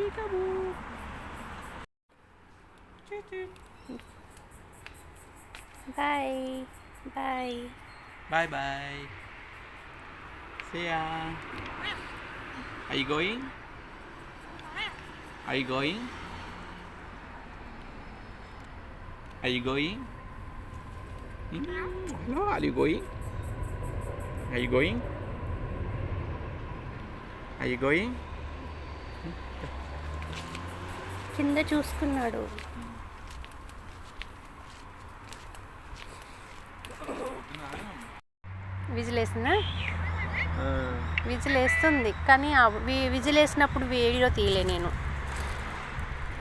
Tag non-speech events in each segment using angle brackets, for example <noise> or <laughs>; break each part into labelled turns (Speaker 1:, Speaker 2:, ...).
Speaker 1: Peekaboo.
Speaker 2: Bye. Bye.
Speaker 1: Bye bye. See ya. Are you going? Are you going? Are you going? Hmm? Hello, are you going? Are you going? Are you going?
Speaker 2: కింద చూసుకున్నాడు. Whistle వేసిందా whistle వేస్తుంది కానీ ఆ వి- whistle వేసినప్పుడు video తీయలే నేను.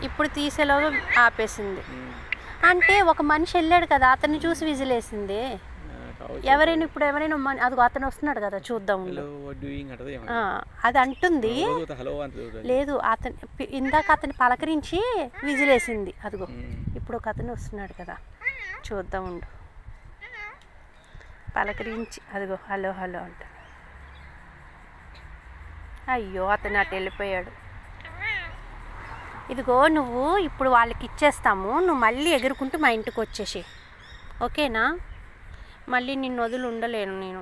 Speaker 2: ఇప్పుడు తీసేలోగా ఆపేసింది. అంటే ఒక మనిషి వెళ్ళాడు కదా అతన్ని చూసి విజిల్ వేసింది ఎవరైనా ఇప్పుడు ఎవరైనా అదిగో అతను వస్తున్నాడు కదా చూద్దాం అది అంటుంది. లేదు అతని ఇందాక అతన్ని పలకరించి విజిల్ వేసింది అదిగో ఇప్పుడు ఒక అతను వస్తున్నాడు కదా చూద్దాం ఉండు. పలకరించి అదిగో హలో హలో అంట అయ్యో అతను అటు వెళ్ళిపోయాడు. ఇదిగో నువ్వు ఇప్పుడు వాళ్ళకి ఇచ్చేస్తాము నువ్వు మళ్ళీ ఎగురుకుంటూ మా ఇంటికి వచ్చేసి ఓకేనా? మళ్ళీ నిన్ను వదిలి ఉండలేను నేను.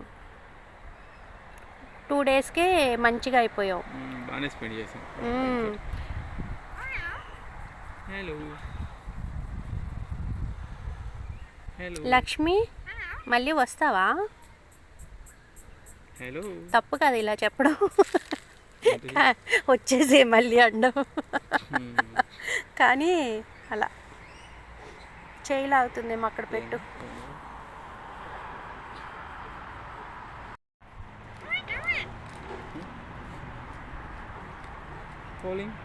Speaker 2: టూ డేస్కే మంచిగా అయిపోయావు.
Speaker 1: బాగానే స్పెండ్ చేసాం
Speaker 2: మ్మ్.
Speaker 1: హలో హలో
Speaker 2: లక్ష్మి మళ్ళీ వస్తావా?
Speaker 1: హలో
Speaker 2: తప్పు కదా ఇలా చెప్పడం. వచ్చేసే మళ్ళీ అండం. కానీ అలా చేయి లాగుతుందేమో అక్కడ పెట్టు.
Speaker 1: కాలింగ్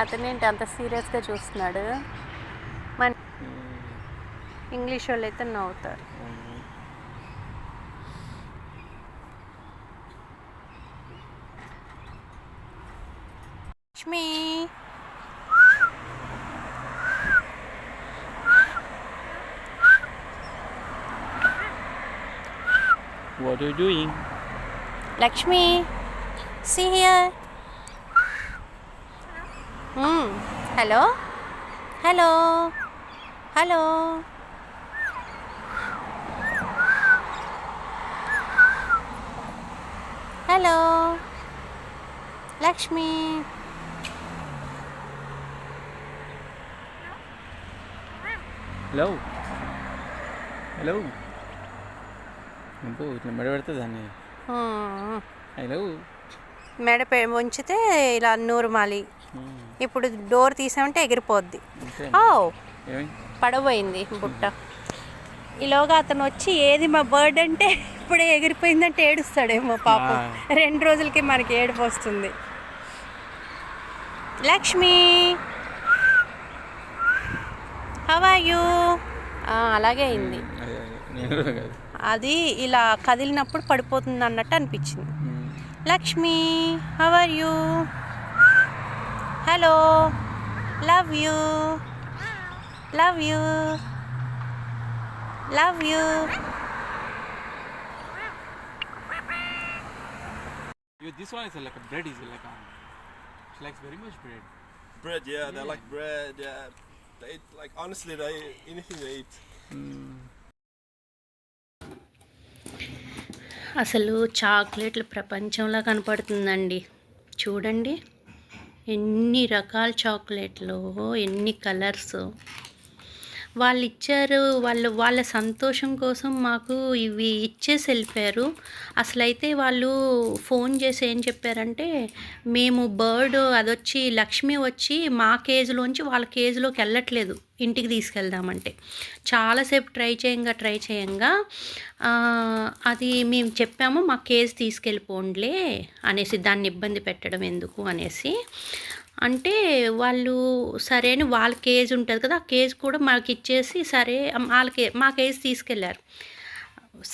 Speaker 2: అతనేంటి అంత సీరియస్గా చూస్తున్నాడు? మన ఇంగ్లీష్ వాళ్ళు అయితే నవ్వుతారు. Lakshmi.
Speaker 1: What you doing
Speaker 2: Lakshmi. See here. Hmm. Hello? Hello? Hello? Hello?
Speaker 1: Lakshmi? Hello? Hello? മുമ്പ് നമ്പർ എടുത്തതാണ് Hello.
Speaker 2: Hmm. మెడ ఉంచితే ఇలా నూరుమాలి ఇప్పుడు డోర్ తీసామంటే ఎగిరిపోద్ది. ఓ పడబోయింది బుట్ట. ఈలోగా అతను వచ్చి ఏది మా బర్డ్ అంటే ఇప్పుడే ఎగిరిపోయిందంటే ఏడుస్తాడేమో పాపం. రెండు రోజులకి మనకి ఏడుపు వస్తుంది. లక్ష్మి! హవా యూ అలాగే అయింది.
Speaker 1: కాదు.
Speaker 2: అది ఇలా కదిలినప్పుడు పడిపోతుంది అన్నట్టు అనిపించింది. Lakshmi, how are you? Hello, love you, love you, love you.
Speaker 1: you this one is like a bread, is like a, she likes very much bread.
Speaker 3: Bread, yeah, yeah. they like bread. Yeah, they eat like honestly, they eat anything they eat. Mm.
Speaker 2: అసలు చాక్లెట్లు ప్రపంచంలా కనపడుతుందండి. చూడండి. ఎన్ని రకాల చాక్లెట్లు ఎన్ని colours. వాళ్ళు ఇచ్చారు వాళ్ళు వాళ్ళ సంతోషం కోసం మాకు ఇవి ఇచ్చేసి వెళ్ళిపోయారు. అసలైతే వాళ్ళు ఫోన్ చేసి ఏం చెప్పారంటే మేము బర్డ్ అదొచ్చి లక్ష్మి వచ్చి మా కేజీలోంచి వాళ్ళ కేజీలోకి వెళ్ళట్లేదు ఇంటికి తీసుకెళ్దామంటే. చాలాసేపు ట్రై చేయంగా ట్రై చేయంగా అది మేము చెప్పాము మా కేజీ తీసుకెళ్ళిపోండిలే అనేసి దాన్ని ఇబ్బంది పెట్టడం ఎందుకు అనేసి అంటే వాళ్ళు సరే అని వాళ్ళ కేజ్ ఉంటుంది కదా ఆ కేజ్ కూడా మాకు ఇచ్చేసి సరే వాళ్ళకే మా కేజ్ తీసుకెళ్ళారు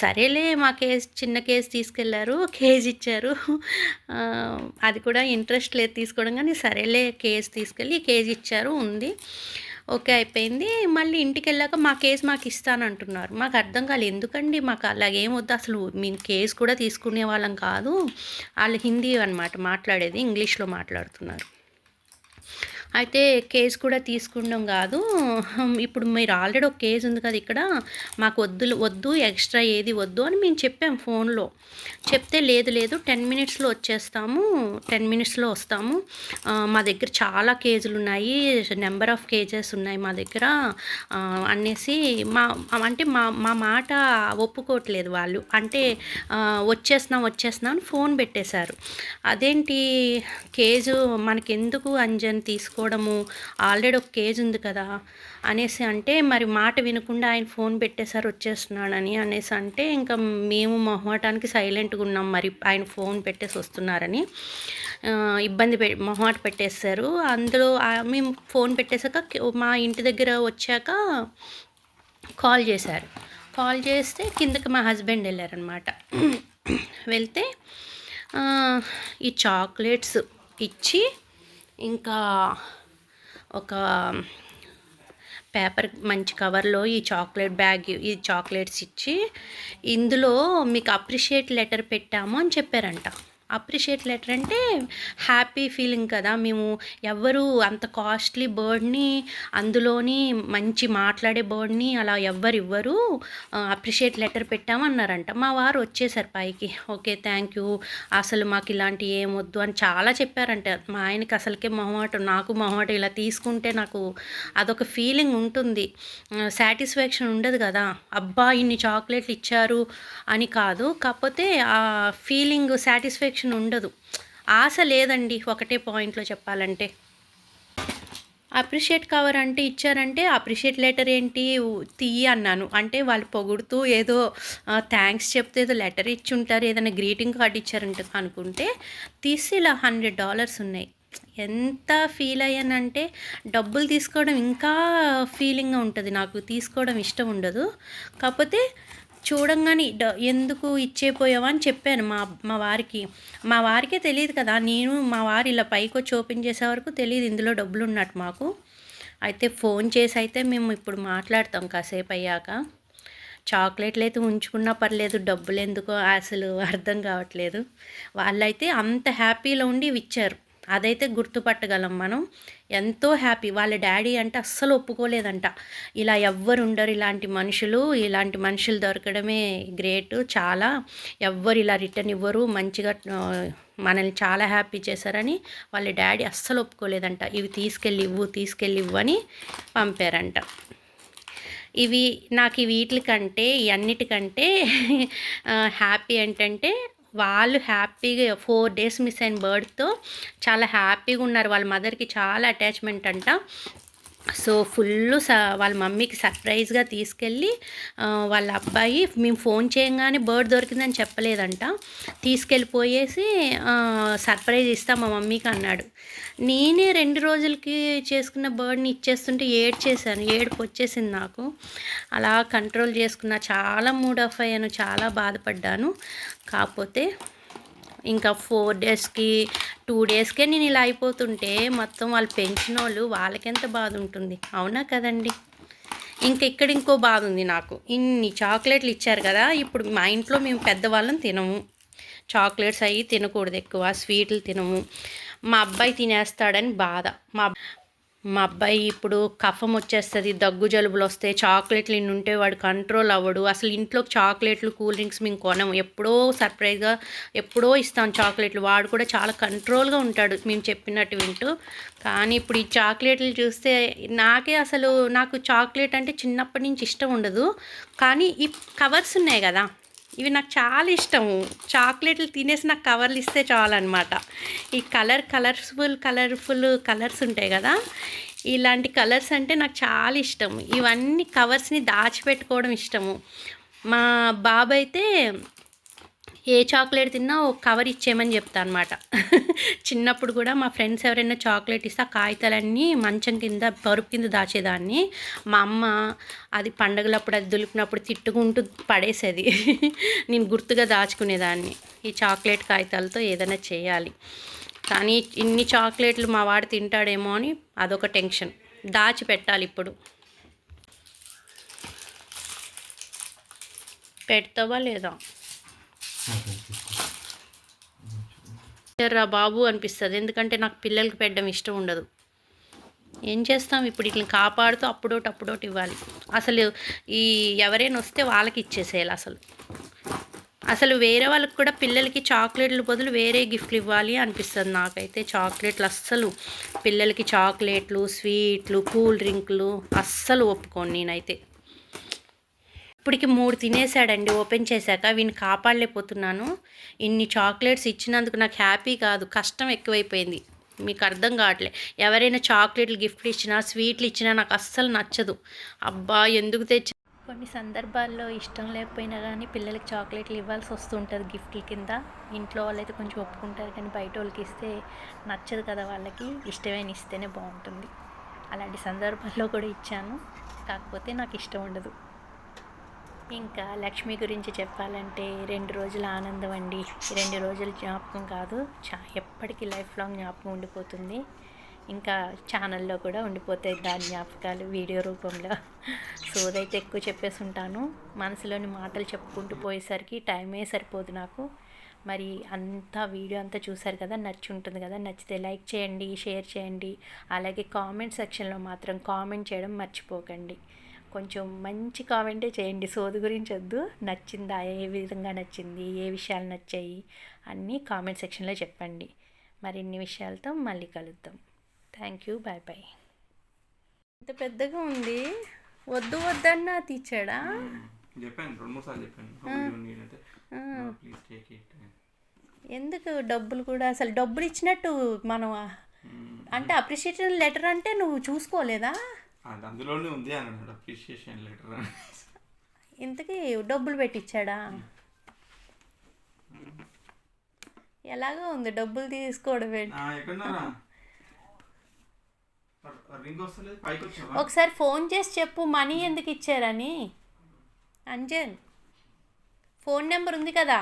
Speaker 2: సరేలే మా కేజ్ చిన్న కేజ్ తీసుకెళ్ళారు కేజ్ ఇచ్చారు. అది కూడా ఇంట్రెస్ట్ లేదు తీసుకోవడం కానీ సరేలే కేజ్ తీసుకెళ్ళి కేజ్ ఇచ్చారు ఉంది. ఓకే అయిపోయింది. మళ్ళీ ఇంటికి వెళ్ళాక మా కేసు మాకు ఇస్తానంటున్నారు మాకు అర్థం కాలేదు ఎందుకండి మాకు అలాగేం వద్దు అసలు మేము కేసు కూడా తీసుకునే వాళ్ళం కాదు. వాళ్ళు హిందీ అనమాట మాట్లాడేది ఇంగ్లీష్లో మాట్లాడుతున్నారు. అయితే కేసు కూడా తీసుకుండం కాదు. ఇప్పుడు మీరు ఆల్రెడీ ఒక కేసు ఉంది కదా ఇక్కడ. మాకు వద్దు వద్దు ఎక్స్ట్రా ఏది వద్దు అని మేము చెప్పాం ఫోన్లో. చెప్తే లేదు లేదు టెన్ మినిట్స్లో వచ్చేస్తాము టెన్ మినిట్స్లో వస్తాము. మా దగ్గర చాలా కేజీలు ఉన్నాయి నెంబర్ ఆఫ్ కేజెస్ ఉన్నాయి మా దగ్గర. అనేసి మా అంటే మా మా మాట ఒప్పుకోవట్లేదు వాళ్ళు. అంటే వచ్చేస్తున్నాం వచ్చేస్తున్నాం అని ఫోన్ పెట్టేశారు. అదేంటి కేజు మనకెందుకు అంజన్ తీసుకోవడము ఆల్రెడీ ఒక కేజ్ ఉంది కదా అనేసి అంటే మరి మాట వినకుండా ఆయన ఫోన్ పెట్టేశారు వచ్చేస్తున్నాడని అనేసి అంటే ఇంకా మేము మొహమాటానికి సైలెంట్గా ఉన్నాం మరి ఆయన ఫోన్ పెట్టేసి వస్తున్నారని. ఇబ్బంది పె మొహమాట పెట్టేశారు. అందులో మేము ఫోన్ పెట్టేశాక మా ఇంటి దగ్గర వచ్చాక కాల్ చేశారు. కాల్ చేస్తే కిందకి మా హస్బెండ్ వెళ్ళారనమాట వెళ్తే ఈ చాక్లెట్స్ ఇచ్చి ఇంకా ఒక పేపర్ మంచి కవర్లో ఈ చాక్లెట్ బ్యాగ్ ఈ చాక్లెట్స్ ఇచ్చి ఇందులో మీకు అప్రిషియేట్ లెటర్ పెట్టాము అని చెప్పారంట. అప్రిషియేట్ లెటర్ అంటే హ్యాపీ ఫీలింగ్ కదా. మేము ఎవ్వరు అంత కాస్ట్లీ బర్డ్ని అందులోని మంచి మాట్లాడే బర్డ్ని అలా ఎవ్వరు ఇవ్వరు అప్రిషియేట్ లెటర్ పెట్టామన్నారంట. మా వారు వచ్చేసారు పైకి. Okay thank you. అసలు మాకు ఇలాంటి ఏమొద్దు అని చాలా చెప్పారంట. మా ఆయనకి అసలుకే మొహమాటం నాకు మొహమాటం ఇలా తీసుకుంటే నాకు అదొక ఫీలింగ్ ఉంటుంది. సాటిస్ఫాక్షన్ ఉండదు కదా. అబ్బా ఇన్ని చాక్లెట్లు ఇచ్చారు అని కాదు. కాకపోతే ఆ ఫీలింగ్ సాటిస్ఫాక్షన్ ఉండదు. ఆశ లేదండి ఒకటే పాయింట్లో చెప్పాలంటే. అప్రిషియేట్ కవర్ అంటే ఇచ్చారంటే అప్రిషియేట్ లెటర్ ఏంటి తీయి అన్నాను. అంటే వాళ్ళు పొగుడుతూ ఏదో థ్యాంక్స్ చెప్తే ఏదో లెటర్ ఇచ్చి ఉంటారు ఏదైనా గ్రీటింగ్ కార్డ్ ఇచ్చారంట అనుకుంటే తీసి ఇలా హండ్రెడ్ డాలర్స్ ఉన్నాయి. ఎంత ఫీల్ అయ్యానంటే డబ్బులు తీసుకోవడం ఇంకా ఫీలింగ్గా ఉంటుంది. నాకు తీసుకోవడం ఇష్టం ఉండదు. కాకపోతే చూడంగానే డ- ఎందుకు ఇచ్చేపోయావా అని చెప్పాను మా మా వారికి. మా వారికే తెలియదు కదా నేను మా వారు ఇలా పైకి వచ్చి ఓపెన్ చేసే వరకు తెలియదు ఇందులో డబ్బులు ఉన్నట్టు మాకు. అయితే ఫోన్ చేసి అయితే మేము ఇప్పుడు మాట్లాడతాం కాసేపు అయ్యాక. చాక్లెట్లు అయితే ఉంచుకున్నా పర్లేదు డబ్బులు ఎందుకో అసలు అర్థం కావట్లేదు. వాళ్ళైతే అంత హ్యాపీలో ఉండి ఇవి ఇచ్చారు. అదైతే గుర్తుపట్టగలం మనం. ఎంతో హ్యాపీ. వాళ్ళ డాడీ అంటే అస్సలు ఒప్పుకోలేదంట. ఇలా ఎవ్వరు ఉండరు ఇలాంటి మనుషులు. ఇలాంటి మనుషులు దొరకడమే గ్రేట్. చాలా ఎవ్వరు ఇలా రిటర్న్ ఇవ్వరు. మంచిగా మనల్ని చాలా హ్యాపీ చేశారని వాళ్ళ డాడీ అస్సలు ఒప్పుకోలేదంట. ఇవి తీసుకెళ్ళి ఇవ్వు తీసుకెళ్ళి ఇవ్వు అని పంపారంట. ఇవి నాకు వీటికంటే అన్నిటికంటే <laughs> హ్యాపీ ఏంటంటే వాళ్ళు హ్యాపీగా ఫోర్ డేస్ మిస్ అయిన బర్డ్తో చాలా హ్యాపీగా ఉన్నారు. వాళ్ళ మదర్కి చాలా అటాచ్మెంట్ అంట. సో ఫుల్ స వాళ్ళ మమ్మీకి సర్ప్రైజ్గా తీసుకెళ్ళి వాళ్ళ అబ్బాయి మేము ఫోన్ చేయగానే బర్డ్ దొరికిందని చెప్పలేదంట. తీసుకెళ్ళిపోయేసి సర్ప్రైజ్ ఇస్తా మా మమ్మీకి అన్నాడు. నేనే రెండు రోజులకి చేసుకున్న బర్డ్ని ఇచ్చేస్తుంటే ఏడ్చేసాను ఏడుపు వచ్చేసింది నాకు. అలా కంట్రోల్ చేసుకున్న చాలా మూడ్ ఆఫ్ అయ్యాను చాలా బాధపడ్డాను. కాకపోతే ఇంకా ఫోర్ డేస్కి టూ డేస్కే నేను ఇలా అయిపోతుంటే మొత్తం వాళ్ళు పెంచిన వాళ్ళు వాళ్ళకెంత బాధ ఉంటుంది. అవునా కదండి? ఇంకా ఇక్కడ ఇంకో బాధ ఉంది నాకు. ఇన్ని చాక్లెట్లు ఇచ్చారు కదా ఇప్పుడు మా ఇంట్లో మేము పెద్దవాళ్ళం తినము. చాక్లెట్స్ అవి తినకూడదు ఎక్కువ స్వీట్లు తినము. మా అబ్బాయి తినేస్తాడని బాధ. మా మా అబ్బాయి ఇప్పుడు కఫం వచ్చేస్తుంది దగ్గు జలుబులు వస్తాయి చాక్లెట్లు ఇన్ని ఉంటే వాడు కంట్రోల్ అవ్వడు. అసలు ఇంట్లో చాక్లెట్లు కూల్ డ్రింక్స్ మేము కొనము. ఎప్పుడో సర్ప్రైజ్గా ఎప్పుడో ఇస్తాం చాక్లెట్లు. వాడు కూడా చాలా కంట్రోల్గా ఉంటాడు మేము చెప్పినట్టు వింటూ. కానీ ఇప్పుడు ఈ చాక్లెట్లు చూస్తే నాకే అసలు నాకు చాక్లెట్ అంటే చిన్నప్పటి నుంచి ఇష్టం ఉండదు. కానీ ఈ కవర్స్ ఉన్నాయి కదా ఇవి నాకు చాలా ఇష్టము చాక్లెట్లు తినేసి నాకు కవర్లు ఇస్తే చాలన్నమాట. ఈ కలర్ కలర్ఫుల్ కలర్ఫుల్ కలర్స్ ఉంటాయి కదా? ఇలాంటి కలర్స్ అంటే నాకు చాలా ఇష్టం. ఇవన్నీ కవర్స్ని దాచిపెట్టుకోవడం ఇష్టము. మా బాబు అయితే ఏ చాక్లెట్ తిన్నా ఒక కవర్ ఇచ్చేయమని చెప్తా అనమాట చిన్నప్పుడు కూడా మా ఫ్రెండ్స్ ఎవరైనా చాక్లెట్ ఇస్తే ఆ కాగితాలన్నీ మంచం కింద పరుపు కింద దాచేదాన్ని. మా అమ్మ అది పండగలప్పుడు అది దులిపినప్పుడు తిట్టుకుంటూ పడేసేది. నేను గుర్తుగా దాచుకునేదాన్ని. ఈ చాక్లెట్ కాగితాలతో ఏదైనా చేయాలి. కానీ ఇన్ని చాక్లెట్లు మా వాడు తింటాడేమో అని అదొక టెన్షన్. దాచి పెట్టాలి ఇప్పుడు. పెడతావా లేదా? రా బాబు అనిపిస్తుంది. ఎందుకంటే నాకు పిల్లలకి పెట్టడం ఇష్టం ఉండదు. ఏం చేస్తాం ఇప్పుడు ఇట్లా కాపాడుతూ అప్పుడోటి అప్పుడోటి ఇవ్వాలి. అసలు ఈ ఎవరైనా వస్తే వాళ్ళకి ఇచ్చేసేయాలి అసలు. అసలు వేరే వాళ్ళకి కూడా పిల్లలకి చాక్లెట్లు బదులు వేరే గిఫ్ట్లు ఇవ్వాలి అనిపిస్తుంది నాకైతే. చాక్లెట్లు అస్సలు పిల్లలకి చాక్లెట్లు స్వీట్లు కూల్ డ్రింక్లు అస్సలు ఒప్పుకోను నేనైతే. ఇప్పటికి మూడు తినేసాడండి ఓపెన్ చేశాక వీని కాపాడలేకపోతున్నాను. ఇన్ని చాక్లెట్స్ ఇచ్చినందుకు నాకు హ్యాపీ కాదు. కష్టం ఎక్కువైపోయింది. మీకు అర్థం కావట్లే. ఎవరైనా చాక్లెట్లు గిఫ్ట్లు ఇచ్చినా స్వీట్లు ఇచ్చినా నాకు అస్సలు నచ్చదు. అబ్బా ఎందుకు తెచ్చి? కొన్ని సందర్భాల్లో ఇష్టం లేకపోయినా కానీ పిల్లలకి చాక్లెట్లు ఇవ్వాల్సి వస్తుంటుంది గిఫ్ట్ల కింద. ఇంట్లో వాళ్ళైతే కొంచెం ఒప్పుకుంటారు కానీ బయట వాళ్ళకి ఇస్తే నచ్చదు కదా వాళ్ళకి. ఇష్టమైన ఇస్తేనే బాగుంటుంది. అలాంటి సందర్భాల్లో కూడా ఇచ్చాను. కాకపోతే నాకు ఇష్టం ఉండదు. ఇంకా లక్ష్మి గురించి చెప్పాలంటే రెండు రోజుల ఆనందం అండి. రెండు రోజుల జ్ఞాపకం కాదు. చా ఎప్పటికీ లైఫ్ లాంగ్ జ్ఞాపకం ఉండిపోతుంది. ఇంకా ఛానల్లో కూడా ఉండిపోతాయి దాని జ్ఞాపకాలు వీడియో రూపంలో. సోదైతే ఎక్కువ చెప్పేసి ఉంటాను. మనసులోని మాటలు చెప్పుకుంటూ పోయేసరికి టైమే సరిపోదు నాకు. మరి అంతా వీడియో అంతా చూసారు కదా నచ్చి ఉంటుంది కదా నచ్చితే లైక్ చేయండి షేర్ చేయండి. అలాగే కామెంట్ సెక్షన్లో మాత్రం కామెంట్ చేయడం మర్చిపోకండి. కొంచెం మంచి కామెంటే చేయండి. సోదు గురించి వద్దు. నచ్చిందా? ఏ విధంగా నచ్చింది? ఏ విషయాలు నచ్చాయి? అన్నీ కామెంట్ సెక్షన్లో చెప్పండి. మరిన్ని విషయాలతో మళ్ళీ కలుద్దాం. థ్యాంక్ యూ బాయ్ బాయ్ ఇంత పెద్దగా ఉంది. వద్దు వద్దన్నా తీర్చాడా?
Speaker 1: చెప్పాను. రెండు మూడు సార్లు చెప్పాను. నేనంటే ప్లీజ్ టేక్ ఇట్
Speaker 2: ఎందుకు డబ్బులు కూడా? అసలు డబ్బులు ఇచ్చినట్టు మనం అంటే అప్రిషియేషన్ లెటర్ అంటే నువ్వు చూసుకోలేదా?
Speaker 1: అది అందులోనే ఉంది అన్నాడు అప్రిషియేషన్ లెటర్
Speaker 2: ఇంతకీ డబ్బులు పెట్టించాడా ఎలాగో ఉంది డబ్బులు తీసుకోవడం ఒకసారి ఫోన్ చేసి చెప్పు మనీ ఎందుకు ఇచ్చారని. అంజన్ ఫోన్ నెంబర్ ఉంది కదా?